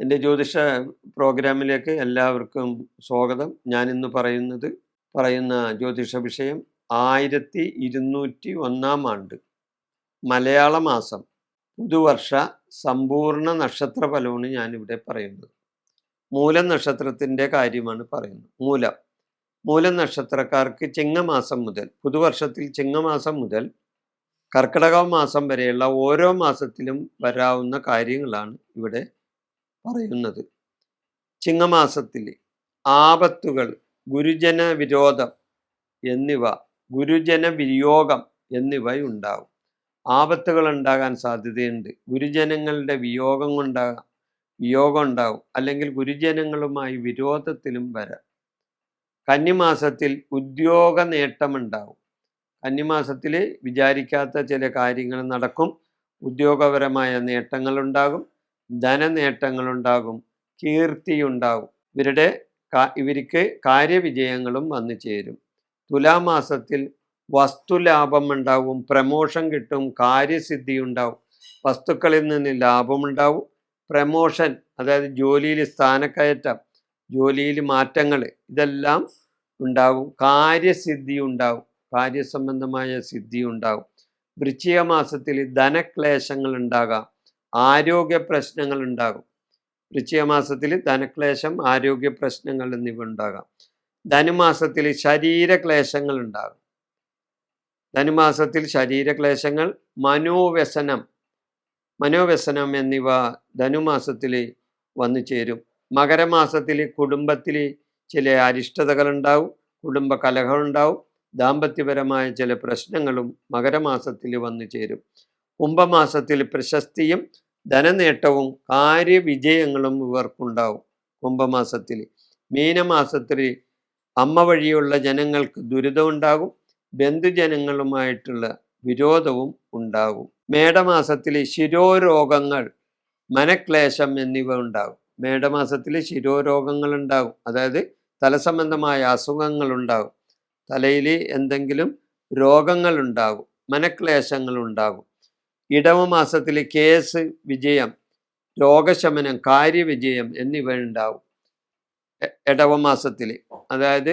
എന്റെ ജ്യോതിഷ പ്രോഗ്രാമിലേക്ക് എല്ലാവർക്കും സ്വാഗതം. ഞാൻ ഇന്ന് പറയുന്നത് പറയുന്ന ജ്യോതിഷ വിഷയം ആയിരത്തി ഇരുന്നൂറ്റി ഒന്നാം ആണ്ട് മലയാള മാസം പുതുവർഷ സമ്പൂർണ നക്ഷത്ര ഫലമാണ് ഞാനിവിടെ പറയുന്നത്. മൂലം നക്ഷത്രത്തിന്റെ കാര്യമാണ് പറയുന്നത്. മൂലം മൂലം നക്ഷത്രക്കാർക്ക് ചിങ്ങമാസം മുതൽ പുതുവർഷത്തിൽ ചിങ്ങമാസം മുതൽ കർക്കിടക മാസം വരെയുള്ള ഓരോ മാസത്തിലും വരാവുന്ന കാര്യങ്ങളാണ് ഇവിടെ പറയുന്നത്. ചിങ്ങമാസത്തിൽ ആപത്തുകൾ ഗുരുജന വിരോധം എന്നിവ ഗുരുജന വിയോഗം എന്നിവ ഉണ്ടാകും ആപത്തുകൾ ഉണ്ടാകാൻ സാധ്യതയുണ്ട്. ഗുരുജനങ്ങളുടെ വിയോഗം കൊണ്ടാകാം വിയോഗം ഉണ്ടാവും. അല്ലെങ്കിൽ ഗുരുജനങ്ങളുമായി വിരോധത്തിലും വരാം. കന്നിമാസത്തിൽ ഉദ്യോഗ നേട്ടമുണ്ടാകും കന്നിമാസത്തിൽ വിചാരിക്കാത്ത ചില കാര്യങ്ങൾ നടക്കും. ഉദ്യോഗപരമായ നേട്ടങ്ങളുണ്ടാകും ധനനേട്ടങ്ങളുണ്ടാകും കീർത്തിയുണ്ടാകും. ഇവരുടെ ഇവർക്ക് കാര്യവിജയങ്ങളും വന്നു ചേരും. തുലാമാസത്തിൽ വസ്തുലാഭം ഉണ്ടാവും പ്രമോഷൻ കിട്ടും കാര്യസിദ്ധി ഉണ്ടാവും വസ്തുക്കളിൽ നിന്ന് ലാഭമുണ്ടാവും പ്രമോഷൻ അതായത് ജോലിയിൽ സ്ഥാനക്കയറ്റം ജോലിയിൽ മാറ്റങ്ങൾ ഇതെല്ലാം ഉണ്ടാകും കാര്യസിദ്ധി ഉണ്ടാവും കാര്യസംബന്ധമായ സിദ്ധി ഉണ്ടാവും വൃശ്ചിക മാസത്തിൽ ധനക്ലേശങ്ങൾ ഉണ്ടാകാം ആരോഗ്യ പ്രശ്നങ്ങൾ ഉണ്ടാകും വൃശ്ചിക മാസത്തിൽ ധനക്ലേശം ആരോഗ്യ പ്രശ്നങ്ങൾ എന്നിവ ഉണ്ടാകാം ധനുമാസത്തിൽ ശരീരക്ലേശങ്ങൾ ഉണ്ടാകും ധനുമാസത്തിൽ ശരീരക്ലേശങ്ങൾ മനോവ്യസനം മനോവ്യസനം എന്നിവ ധനുമാസത്തിൽ വന്നു ചേരും. മകരമാസത്തിൽ കുടുംബത്തിൽ ചില അരിഷ്ടതകൾ ഉണ്ടാവും കുടുംബ കലഹമുണ്ടാവും ദാമ്പത്യപരമായ ചില പ്രശ്നങ്ങളും മകരമാസത്തിൽ വന്നു ചേരും. കുംഭമാസത്തിൽ പ്രശസ്തിയും ധനനേട്ടവും കാര്യവിജയങ്ങളും ഇവർക്കുണ്ടാവും. കുംഭമാസത്തിൽ മീനമാസത്തിൽ അമ്മ വഴിയുള്ള ജനങ്ങൾക്ക് ദുരിതമുണ്ടാകും. ബന്ധുജനങ്ങളുമായിട്ടുള്ള വിരോധവും ഉണ്ടാകും. മേടമാസത്തിൽ ശിരോരോഗങ്ങൾ മനക്ലേശം എന്നിവ ഉണ്ടാകും. മേടമാസത്തിൽ ശിരോരോഗങ്ങൾ ഉണ്ടാകും. അതായത് തലസംബന്ധമായ അസുഖങ്ങൾ ഉണ്ടാകും. തലയിൽ എന്തെങ്കിലും രോഗങ്ങൾ ഉണ്ടാകും. മനക്ലേശങ്ങൾ ഉണ്ടാകും. ഇടവ മാസത്തിൽ കേസ് വിജയം രോഗശമനം കാര്യവിജയം എന്നിവ ഉണ്ടാവും ഇടവ മാസത്തിൽ അതായത്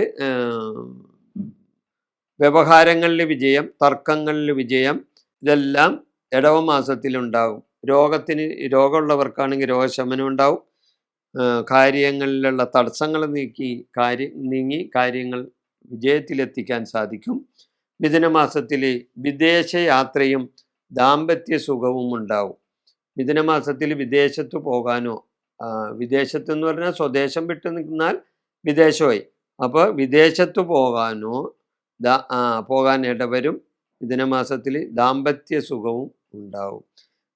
വ്യവഹാരങ്ങളിൽ വിജയം തർക്കങ്ങളിൽ വിജയം ഇതെല്ലാം ഇടവ മാസത്തിലുണ്ടാവും. രോഗത്തിന് രോഗമുള്ളവർക്കാണെങ്കിൽ രോഗശമനം ഉണ്ടാവും. കാര്യങ്ങളിലുള്ള തടസ്സങ്ങൾ നീക്കി കാര്യം നീങ്ങി കാര്യങ്ങൾ വിജയത്തിലെത്തിക്കാൻ സാധിക്കും. മിഥുനമാസത്തിൽ വിദേശ യാത്രയും ദാമ്പത്യ സുഖവും ഉണ്ടാവും. മിഥുനമാസത്തിൽ വിദേശത്ത് പോകാനോ വിദേശത്ത് എന്ന് പറഞ്ഞാൽ സ്വദേശം വിട്ടു നിന്നാൽ വിദേശമായി. അപ്പോൾ വിദേശത്ത് പോകാനോ പോകാൻ ഇടവരും. മിഥുനമാസത്തിൽ ദാമ്പത്യ സുഖവും ഉണ്ടാവും.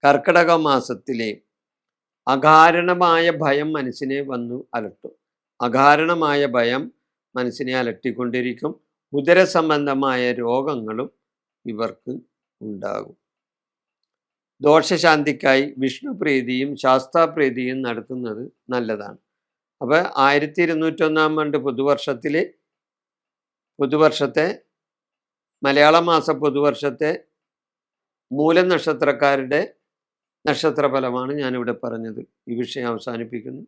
കർക്കിടക മാസത്തിലെ അകാരണമായ ഭയം മനസ്സിനെ വന്നു അലട്ടും. അകാരണമായ ഭയം മനസ്സിനെ അലട്ടിക്കൊണ്ടിരിക്കും. ഉദര സംബന്ധമായ രോഗങ്ങളും ഇവർക്ക് ഉണ്ടാകും. ദോഷശാന്തിക്കായി വിഷ്ണുപ്രീതിയും ശാസ്താപ്രീതിയും നടത്തുന്നത് നല്ലതാണ്. അപ്പോൾ ആയിരത്തി ഇരുന്നൂറ്റൊന്നാം ആണ്ട് പുതുവർഷത്തിൽ പുതുവർഷത്തെ മലയാള മാസ പുതുവർഷത്തെ മൂലം നക്ഷത്രക്കാരുടെ നക്ഷത്രഫലമാണ് ഞാനിവിടെ പറഞ്ഞത്. ഈ വിഷയം അവസാനിപ്പിക്കുന്നു.